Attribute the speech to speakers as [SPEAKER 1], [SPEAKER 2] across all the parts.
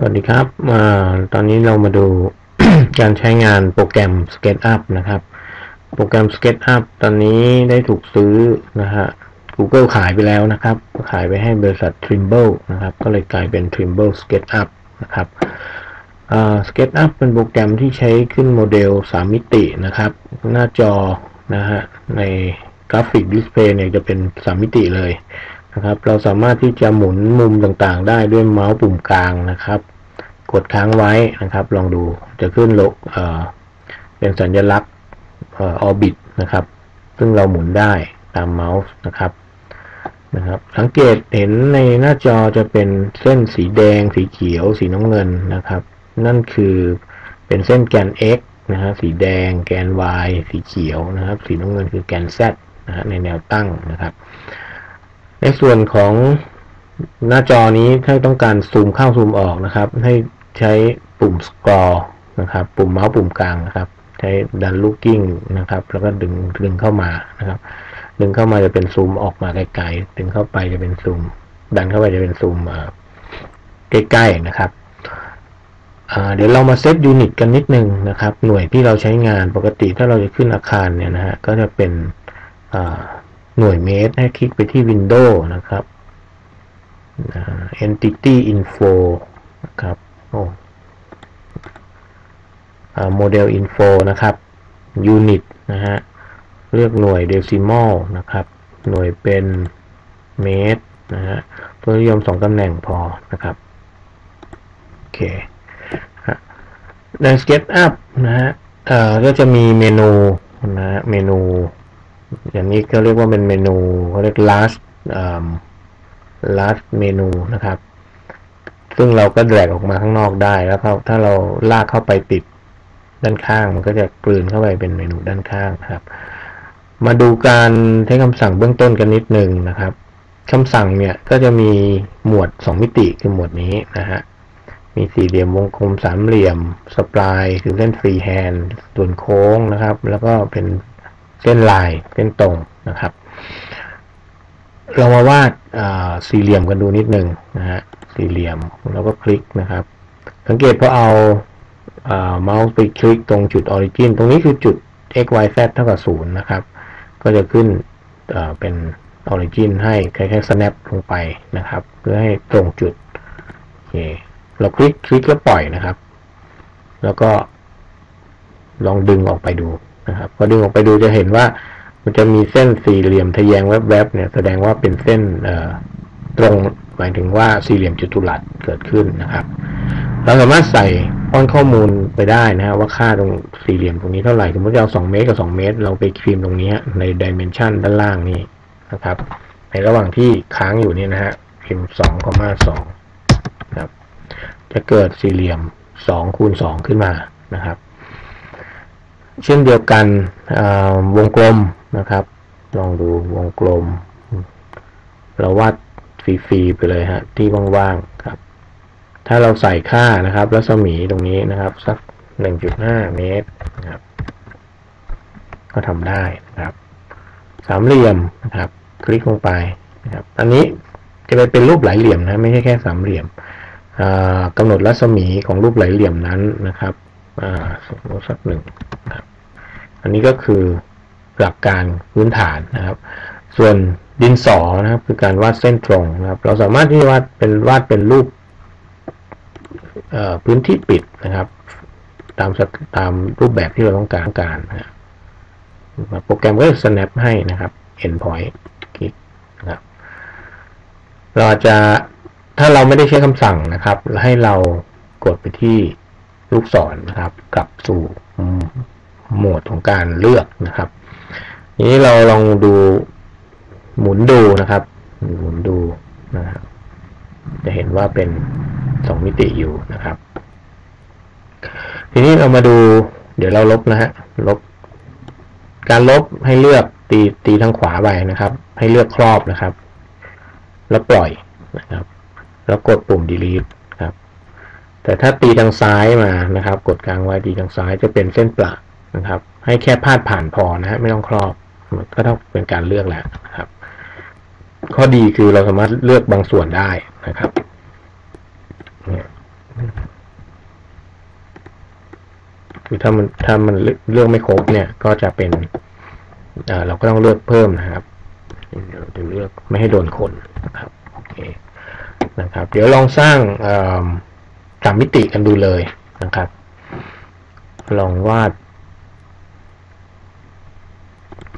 [SPEAKER 1] สวัสดีครับอตอนนี้เรามาดู การใช้งานโปรแกรม SketchUp นะครับ โปรแกรม SketchUp ตอนนี้ได้ถูกซื้อนะฮะ Google ขายไปแล้วนะครับ ขายไปให้บริษัท Trimble นะครับ ก็เลยกลายเป็น Trimble SketchUp นะครับ SketchUp เป็นโปรแกรมที่ใช้ขึ้นโมเดล 3 มิตินะครับ หน้าจอนะฮะ ในกราฟิกดิสเพย์เนี่ยจะเป็น 3 มิติเลย นะครับ เราสามารถที่จะหมุนมุมต่างๆ ได้ด้วยเมาส์ปุ่มกลางนะครับ กดค้างไว้นะครับ ลองดูจะขึ้นโลกเเป็นสัญลักษณ์ออร์บิทนะครับ ซึ่งเราหมุนได้ตามเมาส์นะครับนะครับ สังเกตเห็นในหน้าจอจะเป็นเส้นสีแดง สีเขียว สีน้ำเงินนะครับ นั่นคือเป็นเส้นแกน x นะฮะสีแดง แกน y สีเขียวนะครับ สีน้ำเงินคือแกน z นะฮะในแนวตั้งนะครับ ในส่วนของหน้าจอนี้ถ้าต้องการซูมเข้าซูมออกนะครับ ให้ใช้ปุ่ม scroll นะครับ ปุ่มเมาส์ปุ่มกลางนะครับ ใช้ดันลูกกิ้งนะครับ แล้วก็ดึงดึงเข้ามานะครับ ดึงเข้ามาจะเป็นซูมออกมาไกลๆดึงเข้าไปจะเป็นซูม ดันเข้าไปจะเป็นซูมใกล้ๆนะครับเดี๋ยวเรามาเซตยูนิตกันนิดนึงนะครับ หน่วยที่เราใช้งานปกติถ้าเราจะขึ้นอาคารเนี่ยนะฮะก็จะเป็น หน่วยเมตรให้คลิกไปที่ Windows นะครับ entity info นะครับโอ้โมเดล info นะครับ unit นะฮะ เลือกหน่วย decimal นะครับ หน่วยเป็นเมตรนะฮะ ตัวนิยมสองตำแหน่งพอนะครับ โอเคใน SketchUp นะฮะก็จะมีเมนูนะฮะเมนู อย่างนี้ก็เรียกว่าเป็นเมนูเขาเรียก last last เมนูนะครับ ซึ่งเราก็แดกออกมาข้างนอกได้แล้วถ้าเราลากเข้าไปติดด้านข้าง มันก็จะกลืนเข้าไปเป็นเมนูด้านข้างครับ มาดูการใช้คำสั่งเบื้องต้นกันนิดหนึ่งนะครับคำสั่งเนี่ยก็จะมีหมวด 2 มิติคือหมวดนี้นะฮะ มีสี่เหลี่ยมวงกลมสามเหลี่ยม สปลายคือเส้นฟรีแฮนด์ส่วนโค้งนะครับ แล้วก็เป็น เส้นลายเส้นตรงนะครับ เรามาวาดสี่เหลี่ยมกันดูนิดนึงนะฮะสี่เหลี่ยมแล้วก็คลิกนะครับ สังเกตพอเอาเมาส์ไปคลิกตรงจุดออริจินตรงนี้คือจุด x y z เท่ากับ0นะครับ ก็จะขึ้นเป็นออริจินให้คล้ายๆ snap ลงไปนะครับ เพื่อให้ตรงจุดโอเคเราคลิกคลิกแล้วปล่อยนะครับ แล้วก็ลองดึงออกไปดู นะครับพอดึงออกไปดูจะเห็นว่า มันจะมีเส้นสี่เหลี่ยมทะแยงแวบๆเนี่ยแสดงว่าเป็นเส้นตรงหมายถึงว่าสี่เหลี่ยมจัตุรัสเกิดขึ้นนะครับ เราสามารถใส่ป้อนข้อมูลไปได้นะฮะว่าค่าตรงสี่เหลี่ยมตรงนี้เท่าไหร่สมมติเราสองเมตรกับสองเมตร เราไปครีมตรงนี้ในดิเมนชันด้านล่างนี้นะครับ ในระหว่างที่ค้างอยู่นี่นะฮะพิมพ์สองคอมาสองครับ จะเกิดสี่เหลี่ยมสองคูณสองขึ้นมานะครับ เช่นเดียวกันวงกลมนะครับ ลองดูวงกลม เราวาดฟรีๆไปเลยฮะที่ว่างๆครับ ถ้าเราใส่ค่านะครับรัศมีตรงนี้นะครับ สัก 1.5 เมตรนะครับ ก็ทำได้นะครับ สามเหลี่ยมนะครับ คลิกลงไปนะครับ อันนี้จะไปเป็นรูปหลายเหลี่ยมนะไม่ใช่แค่สามเหลี่ยมกำหนดรัศมีของรูปหลายเหลี่ยมนั้นนะครับสมมติสักหนึ่งครับ อันนี้ก็คือหลักการพื้นฐานนะครับ ส่วนดินสอนะครับ คือการวาดเส้นตรงนะครับ เราสามารถที่วาดเป็นวาดเป็นรูปพื้นที่ปิดนะครับ ตามตามรูปแบบที่เราต้องการการนะโปรแกรมก็จะ snap ให้นะครับ endpoint คลิกนะครับ เราจะถ้าเราไม่ได้ใช้คำสั่งนะครับ ให้เรากดไปที่ลูกศรนนะครับ กลับสู่ โหมดของการเลือกนะครับนี้เราลองดูหมุนดูนะครับ หมุนดูนะครับจะเห็นว่าเป็นสองมิติอยู่นะครับ ทีนี้เรามาดู เดี๋ยวเราลบนะฮะลบ การลบให้เลือกตีตีทางขวาไปนะครับ ให้เลือกครอบนะครับ แล้วปล่อยนะครับ แล้วกดปุ่ม delete ครับ แต่ถ้าตีทางซ้ายมานะครับ กดกลางไว้ตีทางซ้ายจะเป็นเส้นปลา นะครับ ให้แค่พาดผ่านพอนะฮะไม่ต้องครอบก็ต้องเป็นการเลือกแล้วนะครับ ข้อดีคือเราสามารถเลือกบางส่วนได้นะครับคือถ้ามันถ้ามันเลือกไม่ครบเนี่ย ก็จะเป็นเเราก็ต้องเลือกเพิ่มนะครับเดี๋ยวจะเลือกไม่ให้โดนคนนะครับโอเคนะครับ เดี๋ยวลองสร้างสามมิติกันดูเลยนะครับ ลองวาด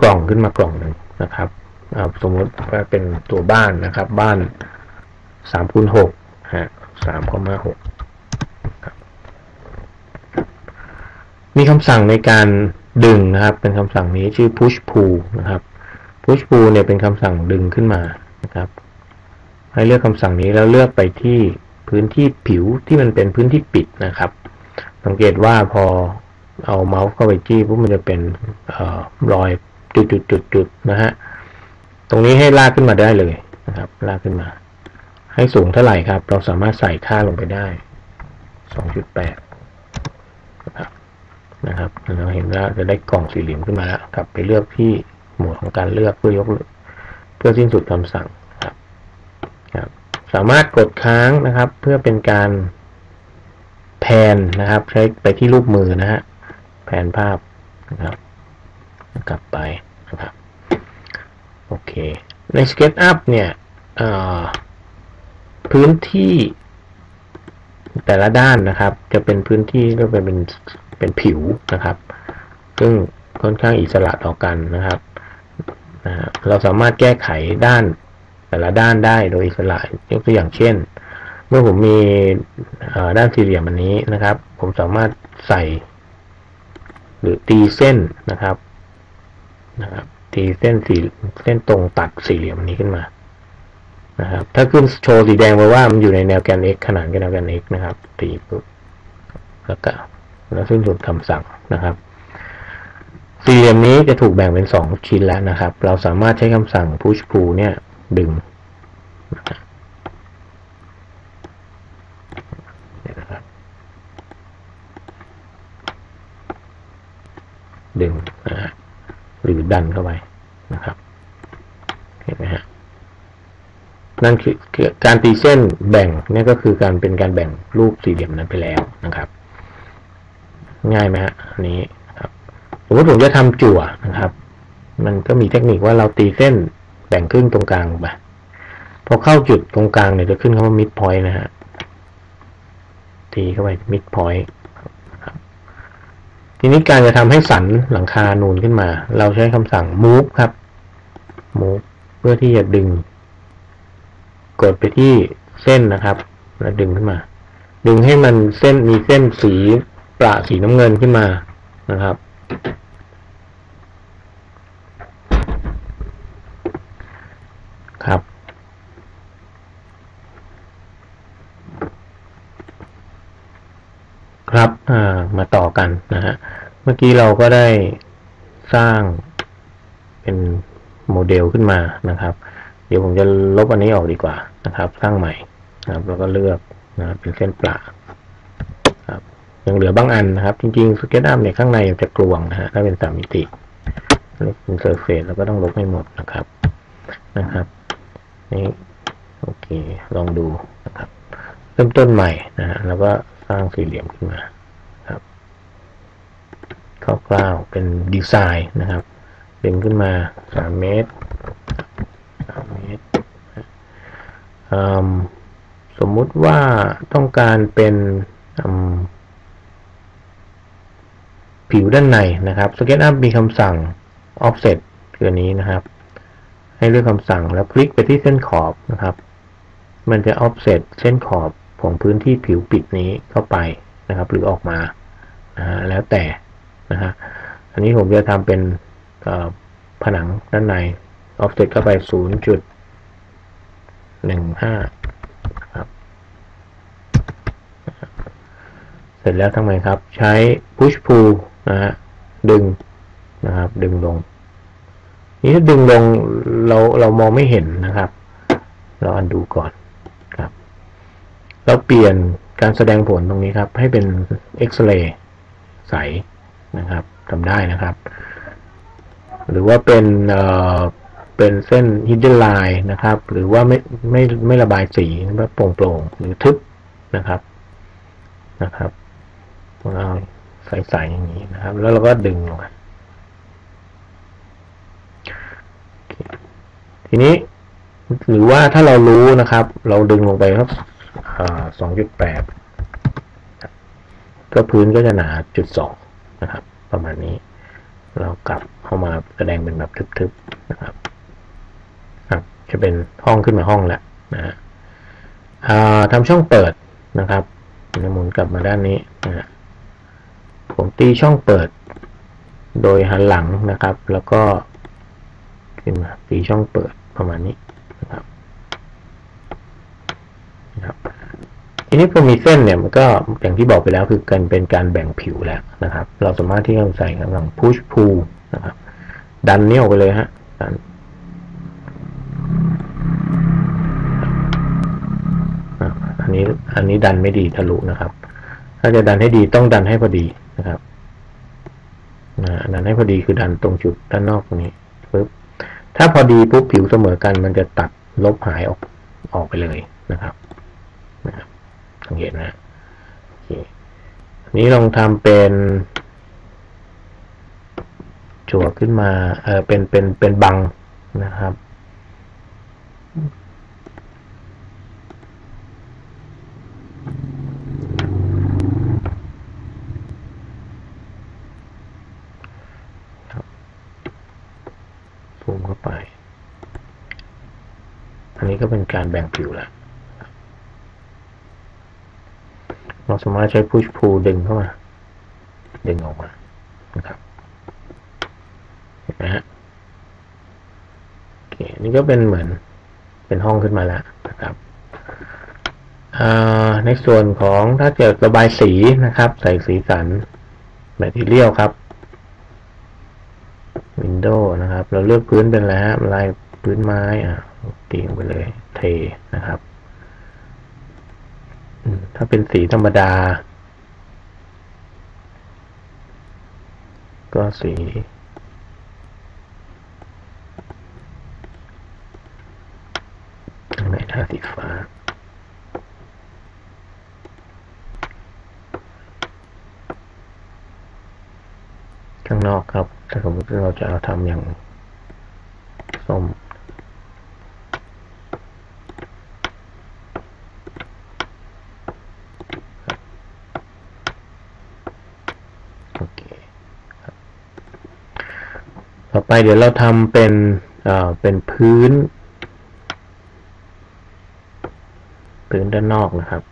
[SPEAKER 1] กล่องขึ้นมากล่องหนึ่งนะครับสมมติว่าเป็นตัวบ้านนะครับ บ้านสามคูณหกฮะสามข้อมาหกมีคำสั่งในการดึงนะครับ เป็นคำสั่งนี้ชื่อ push pull นะครับ push pull เนี่ยเป็นคำสั่งดึงขึ้นมานะครับ ให้เลือกคำสั่งนี้แล้วเลือกไปที่พื้นที่ผิวที่มันเป็นพื้นที่ปิดนะครับ สังเกตว่าพอเอาเมาส์เข้าไปจี้ปุ๊บมันจะเป็นออรอย จุดๆๆนะฮะ ตรงนี้ให้ลากขึ้นมาได้เลยนะครับ ลากขึ้นมา ให้สูงเท่าไหร่ครับ เราสามารถใส่ค่าลงไปได้2.8นะครับ นะครับ เราเห็นว่าจะได้กล่องสี่เหลี่ยมขึ้นมาแล้ว กลับไปเลือกที่หมวดของการเลือกเพื่อยก เพื่อสิ้นสุดคำสั่งครับครับ สามารถกดค้างนะครับ เพื่อเป็นการแพนนะครับ ใช้ไปที่รูปมือนะฮะแผนภาพนะครับ กลับไปนะครับโอเค ใน SketchUp เนี่ยพื้นที่แต่ละด้านนะครับ จะเป็นพื้นที่ก็เป็นเป็นเป็นผิวนะครับ ซึ่งค่อนข้างอิสระต่อกันนะครับเราสามารถแก้ไขด้านแต่ละด้านได้โดยอิสระยกตัวอย่างเช่น เมื่อผมมีด้านสี่เหลี่ยมอันนี้นะครับ ผมสามารถใส่ หรือตีเส้นนะครับ นะครับ ตีเส้นสี่เส้นตรงตัดสี่เหลี่ยมนี้ขึ้นมา นะครับ ถ้าขึ้นโชว์สีแดงแปลว่ามันอยู่ในแนวแกน x ขนานกับแนวแกน x นะครับ ตีปุ๊บแล้วก็แล้วสิ้นสุดคำสั่งนะครับ สี่เหลี่ยมนี้จะถูกแบ่งเป็นสองชิ้นแล้วนะครับ เราสามารถใช้คำสั่ง push pull เนี่ย ดึงนะครับดึงนะฮะหรือ ดันเข้าไปนะครับเห็นไหมฮะนั่นคือการตีเส้นแบ่งนี่ก็คือการเป็นการแบ่งรูปสี่เหลี่ยมนั้นไปแล้วนะครับ ง่ายไหมฮะอันนี้ครับสมมติผมจะทำจั่วนะครับ มันก็มีเทคนิคว่าเราตีเส้นแบ่งครึ่งตรงกลางไปพอเข้าจุดตรงกลางเนี่ยจะขึ้นคำว่า mid point นะฮะตีเข้าไป mid point ทีนี้การจะทำให้สันหลังคานูนขึ้นมา เราใช้คำสั่ง move ครับ move เพื่อที่จะดึง กดไปที่เส้นนะครับ แล้วดึงขึ้นมา ดึงให้มันเส้นมีเส้นสีประสีน้ำเงินขึ้นมานะครับครับ ครับมาต่อกันนะฮะ เมื่อกี้เราก็ได้สร้างเป็นโมเดลขึ้นมานะครับ เดี๋ยวผมจะลบอันนี้ออกดีกว่านะครับ สร้างใหม่นะครับ แล้วก็เลือกนะเป็นเส้นปลาครับยังเหลือบางอันนะครับ จริงๆสเก็ตอัพเนี่ยข้างในจะกลวงนะฮะถ้าเป็นสามมิติเป็นเซอร์เฟสเราก็ต้องลบให้หมดนะครับนะครับนี่โอเค ลองดูนะครับ เริ่มต้นใหม่นะฮะแล้วก็ สร้างสี่เหลี่ยมขึ้นมาครับคร่าวๆเป็นดีไซน์นะครับดึงขึ้นมาสามเมตรสามเมตรสมมุติว่าต้องการเป็นผิวด้านในนะครับ SketchUp มีคำสั่ง offset คืออันนี้นะครับ ให้เลือกคำสั่งแล้วคลิกไปที่เส้นขอบนะครับ มันจะ offset เส้นขอบ ของพื้นที่ผิวปิดนี้เข้าไปนะครับ หรือออกมานะฮะแล้วแต่นะฮะอันนี้ผมจะทำเป็นผนังด้านใน offset เข้าไป 0.15ครับเสร็จแล้วทำไมครับ ใช้ push pull นะฮะดึงนะครับ ดึงลง นี่ถ้าดึงลงเราเรามองไม่เห็นนะครับ เราอันดูก่อน แล้วเปลี่ยนการแสดงผลตรงนี้ครับ ให้เป็นเอ็กซเรย์ใสนะครับทำได้นะครับ หรือว่าเป็นเอ่อเป็นเส้น hidden line นะครับ หรือว่าไม่ไม่ไม่ระบายสีแบบโปร่งๆหรือทึบนะครับนะครับเอาใสๆอย่างนี้นะครับ แล้วเราก็ดึงลงมาทีนี้หรือว่าถ้าเรารู้นะครับ เราดึงลงไปครับ สองจุดแปดก็พื้นก็จะหนาจุดสองนะครับ ประมาณนี้ เรากลับเข้ามาแสดงเป็นแบบทึบๆนะครับครับ จะเป็นห้องขึ้นมาห้องแล้วนะฮะทำช่องเปิดนะครับหมุนกลับมาด้านนี้นะผมตีช่องเปิด โดยหันหลังนะครับ แล้วก็ขึ้นมาตีช่องเปิดประมาณนี้นะครับนะครับ ที นี้พอมีเส้นเนี่ยมันก็อย่างที่บอกไปแล้วคือกันเป็นการแบ่งผิวแล้วนะครับ เราสามารถที่จะใส่กำลัง push pull นะครับ ดันนี้ออกไปเลยฮะดันอันนี้อันนี้ดันไม่ดีทะลุนะครับ ถ้าจะดันให้ดีต้องดันให้พอดีนะครับดันให้พอดีคือดันตรงจุดด้านนอกตรงนี้ปึ๊บถ้าพอดีปุ๊บผิวเสมอกันมันจะตัดลบหายออกออกไปเลยนะครับนะครับ สังเกตนะโอเคอันนี้ลองทำเป็น จั่วขึ้นมา เออเป็น เป็น เป็นบังนะครับ ซูมเข้าไป อันนี้ก็เป็นการแบ่งผิวแล้ว เราสามารถใช้ push pull ดึงเข้ามา ดึงออกมานะครับเห็นไหมฮะโอเคนี่ก็เป็นเหมือนเป็นห้องขึ้นมาแล้วนะครับในส่วนของถ้าเกิดระบายสีนะครับ ใส่สีสันแมทเทียลครับวินโดว์นะครับ เราเลือกพื้นเป็นอะไรฮะลายพื้นไม้อะตีลงไปเลยเทนะครับ ถ้าเป็นสีธรรมดา ก็สี ไหนถ้าสีฟ้าข้างนอกครับ ถ้าสมมติเราจะเอาทำอย่างส้ม โอเคครับต่อ ไปเดี๋ยวเราทำเป็นเอ่อเป็นพื้น พื้นด้านนอกนะครับ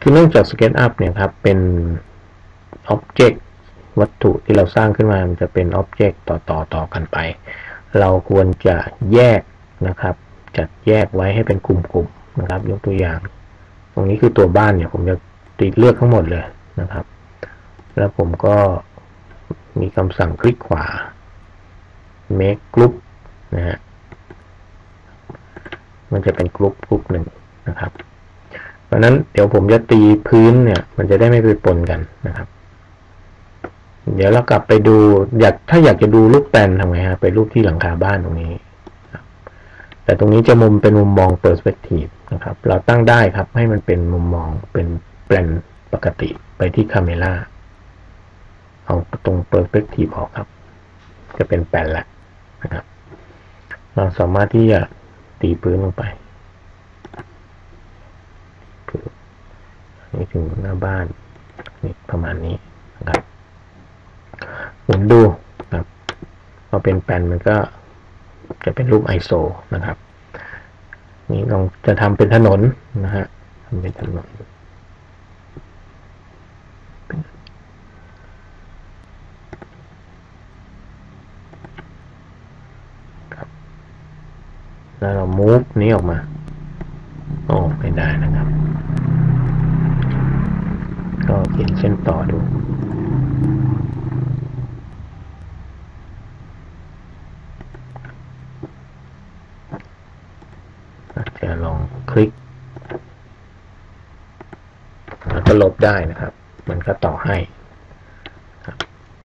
[SPEAKER 1] คือเนื่องจาก SketchUp เนี่ยครับ เป็น Object วัตถุที่เราสร้างขึ้นมา มันจะเป็น Object ต่อต่อต่อกันไป เราควรจะแยกนะครับ จัดแยกไว้ให้เป็นกลุ่มๆนะครับ ยกตัวอย่าง ตรงนี้คือตัวบ้านเนี่ย ผมจะติดเลือกทั้งหมดเลยนะครับ แล้วผมก็มีคำสั่งคลิกขวา make group นะฮะมันจะเป็นกลุ่มกลุ่มหนึ่งนะครับ เพราะนั้นเดี๋ยวผมจะตีพื้นเนี่ย มันจะได้ไม่ไปปนกันนะครับ เดี๋ยวเรากลับไปดู อยากถ้าอยากจะดูรูปแปลนทำไงฮะไปรูปที่หลังคาบ้านตรงนี้แต่ตรงนี้จะมุมเป็นมุมมอง perspective นะครับ เราตั้งได้ครับ ให้มันเป็นมุมมองเป็นแปลนปกติไปที่ camera เอาตรง perspective ออกครับ จะเป็นแปลนละนะ เราสามารถที่จะตีพื้นลงไปนี่ถึงหน้าบ้านนี่ประมาณนี้นะครับหมุนดูครับพอเป็นแปลนมันก็จะเป็นรูป ISO นะครับ นี่ลองจะทำเป็นถนนนะฮะทำเป็นถนน แล้วเรา move นี้ออกมา โอ้ ไม่ได้นะครับ ก็เขียนเส้นต่อดูจะลองคลิก แล้วก็ลบได้นะครับ มันก็ต่อให้